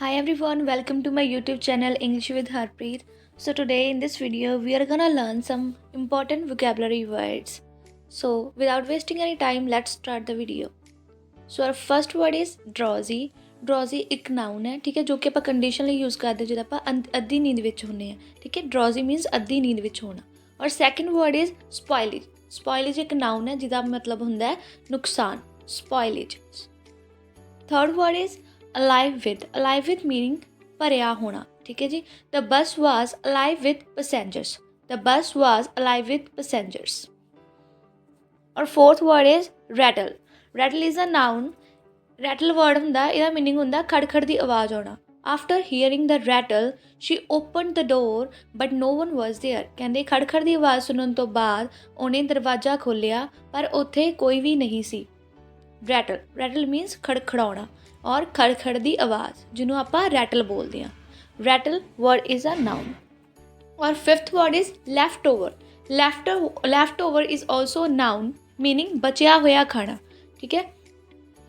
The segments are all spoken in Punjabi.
Hi everyone, welcome to my YouTube channel English with Harpreet. So today in this video we are gonna learn some important vocabulary words. So without wasting any time, let's start the video. So our first word is drowsy. drowsy ਇੱਕ ਨਾਉਨ ਹੈ ਠੀਕ ਹੈ ਜੋ ਕਿ ਆਪਾਂ ਕੰਡੀਸ਼ਨ ਲਈ ਯੂਜ਼ ਕਰਦੇ ਹਾਂ ਜਦੋਂ ਆਪਾਂ ਅੰਧ- ਅੱਧੀ ਨੀਂਦ ਵਿੱਚ ਹੁੰਨੇ ਆ ਠੀਕ ਹੈ drowsy ਮੀਨਸ ਅੱਧੀ ਨੀਂਦ ਵਿੱਚ ਹੋਣਾ ਔਰ second word is spoilage spoilage ਇੱਕ ਨਾਉਨ ਹੈ ਜਿਹਦਾ ਮਤਲਬ ਹੁੰਦਾ ਹੈ ਨੁਕਸਾਨ spoilage third word is alive with alive with meaning ਭਰਿਆ ਹੋਣਾ ਠੀਕ ਹੈ ਜੀ the bus was alive with passengers the bus was alive with passengers ਔਰ fourth word is rattle rattle is a noun rattle word ਹੁੰਦਾ ਇਹਦਾ ਮੀਨਿੰਗ ਹੁੰਦਾ ਖੜਖੜ ਦੀ ਆਵਾਜ਼ ਆਉਣਾ after hearing the rattle she opened the door but no one was there ਕਹਿੰਦੇ ਖੜਖੜ ਦੀ ਆਵਾਜ਼ ਸੁਣਨ ਤੋਂ ਬਾਅਦ ਉਹਨੇ ਦਰਵਾਜ਼ਾ ਖੋਲ੍ਹਿਆ ਪਰ ਉੱਥੇ ਕੋਈ ਵੀ ਨਹੀਂ ਸੀ ਰੈਟਲ। ਰੈਟਲ ਮੀਨਸ ਖੜਖੜਾਉਣਾ ਔਰ ਖੜਖੜ ਦੀ ਆਵਾਜ਼, ਜਿਹਨੂੰ ਆਪਾਂ ਰੈਟਲ ਬੋਲਦੇ ਹਾਂ। Rattle word is a noun ਔਰ fifth word is left over left left over is also noun meaning ਬਚਿਆ ਹੋਇਆ ਖਾਣਾ। ਠੀਕ ਹੈ?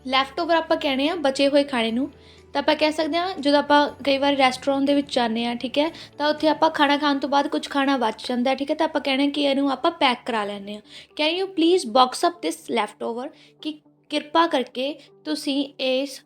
ਲੈਫਟ ਓਵਰ ਆਪਾਂ ਕਹਿੰਦੇ ਆ ਬਚੇ ਹੋਏ ਖਾਣੇ ਨੂੰ। ਤਾਂ ਆਪਾਂ ਕਹਿ ਸਕਦੇ ਹਾਂ, ਜਦੋਂ ਆਪਾਂ ਕਈ ਵਾਰ ਰੈਸਟੋਰੈਂਟ ਦੇ ਵਿੱਚ ਜਾਂਦੇ ਆ ਠੀਕ ਹੈ? ਤਾਂ ਉੱਥੇ ਆਪਾਂ ਖਾਣਾ ਖਾਣ ਤੋਂ ਬਾਅਦ ਕੁਝ ਖਾਣਾ ਬਚ ਜਾਂਦਾ ਠੀਕ ਹੈ? ਤਾਂ ਆਪਾਂ ਕਹਿੰਦੇ ਕਿ ਇਹਨੂੰ ਆਪਾਂ ਪੈਕ ਕਰਾ ਲੈਂਦੇ ਆ can you please box up this left over ਕਿ ਕਿਰਪਾ ਕਰਕੇ ਤੁਸੀਂ ਇਸ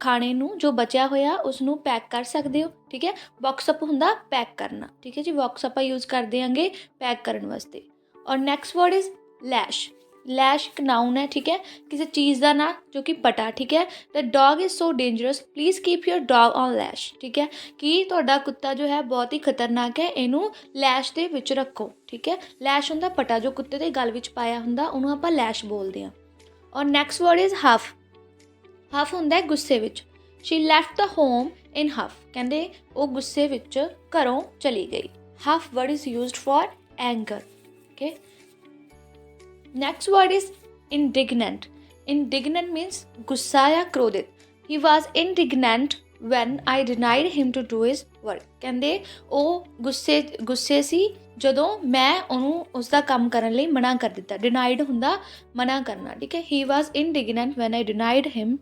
ਖਾਣੇ ਨੂੰ ਜੋ ਬਚਿਆ ਹੋਇਆ ਉਸ ਨੂੰ ਪੈਕ ਕਰ ਸਕਦੇ ਹੋ, ਠੀਕ ਹੈ? ਬਾਕਸ ਹੁੰਦਾ ਪੈਕ ਕਰਨਾ, ਠੀਕ ਹੈ ਜੀ? ਬਾਕਸ ਆਪਾਂ ਯੂਜ਼ ਕਰਦੇ ਆਂਗੇ ਪੈਕ ਕਰਨ ਵਾਸਤੇ। ਔਰ next word is leash leash ਇੱਕ ਨਾਉਨ ਹੈ, ਠੀਕ ਹੈ? ਕਿਸੇ ਚੀਜ਼ ਦਾ ਨਾਂ ਜੋ ਕਿ ਪਟਾ ਠੀਕ ਹੈ? The dog is so dangerous please keep your dog on leash ਠੀਕ ਹੈ? ਕਿ ਤੁਹਾਡਾ ਕੁੱਤਾ ਜੋ ਹੈ ਬਹੁਤ ਹੀ ਖਤਰਨਾਕ ਹੈ, ਇਹਨੂੰ ਲੈਸ਼ ਦੇ ਵਿੱਚ ਰੱਖੋ, ਠੀਕ ਹੈ? ਲੈਸ਼ ਹੁੰਦਾ ਪਟਾ ਜੋ ਕੁੱਤੇ ਦੇ ਗਲ ਵਿੱਚ ਪਾਇਆ ਹੁੰਦਾ, ਉਹਨੂੰ ਆਪਾਂ ਲੈਸ਼ ਬੋਲਦੇ ਹਾਂ। ਔਰ next word is huff huff ਹੁੰਦਾ ਹੈ ਗੁੱਸੇ ਵਿੱਚ। She left the home in huff ਕਹਿੰਦੇ ਉਹ ਗੁੱਸੇ ਵਿੱਚ ਘਰੋਂ ਚਲੀ ਗਈ। Huff word is used for anger okay next word is indignant indignant means ਗੁੱਸਾ ਜਾਂ ਕ੍ਰੋਧਿਤ। He was indignant when I denied him to do his work ਕਹਿੰਦੇ, ਉਹ ਗੁੱਸੇ ਗੁੱਸੇ ਸੀ ਜਦੋਂ ਮੈਂ ਉਹਨੂੰ ਉਸ ਦਾ ਕੰਮ ਕਰਨ ਲਈ ਮਨਾ ਕਰ ਦਿੱਤਾ। ਡਿਨਾਈਡ ਹੁੰਦਾ ਮਨਾ ਕਰਨਾ, ਠੀਕ ਹੈ? He was indignant when I denied him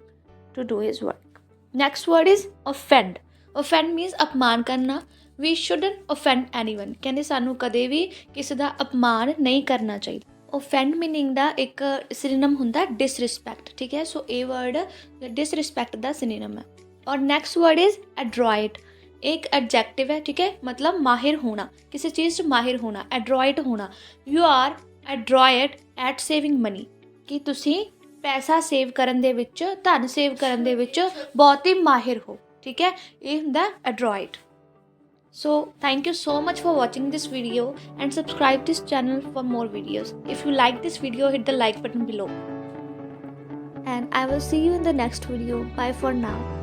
to do his work next word is offend. Offend means ਅਪਮਾਨ ਕਰਨਾ। ਵੀ shouldn't offend ਐਨੀਵਨ ਕਹਿੰਦੇ, ਸਾਨੂੰ ਕਦੇ ਵੀ ਕਿਸੇ ਦਾ ਅਪਮਾਨ ਨਹੀਂ ਕਰਨਾ ਚਾਹੀਦਾ। Offend ਮੀਨਿੰਗ ਦਾ ਇੱਕ ਸਿਨੋਨਮ ਹੁੰਦਾ ਡਿਸਰਿਸਪੈਕਟ ਠੀਕ ਹੈ? ਸੋ ਇਹ ਵਰਡ ਡਿਸਰਿਸਪੈਕਟ ਦਾ ਸਿਨੋਨਮ ਹੈ। ਔਰ ਨੈਕਸਟ ਵਰਡ ਇਜ਼ adroit ਇੱਕ ਐਡਜੈਕਟਿਵ ਹੈ ਠੀਕ ਹੈ ਮਤਲਬ ਮਾਹਿਰ ਹੋਣਾ ਕਿਸੇ ਚੀਜ਼ 'ਚ ਮਾਹਿਰ ਹੋਣਾ adroit ਹੋਣਾ you are adroit at saving money ਕਿ ਤੁਸੀਂ ਪੈਸਾ ਸੇਵ ਕਰਨ ਦੇ ਵਿੱਚ ਧਨ ਸੇਵ ਕਰਨ ਦੇ ਵਿੱਚ ਬਹੁਤ ਹੀ ਮਾਹਿਰ ਹੋ ਠੀਕ ਹੈ ਇਹ ਹੁੰਦਾ adroit so thank you so much for watching this video and subscribe this channel for more videos if you like this video hit the like button below and i will see you in the next video bye for now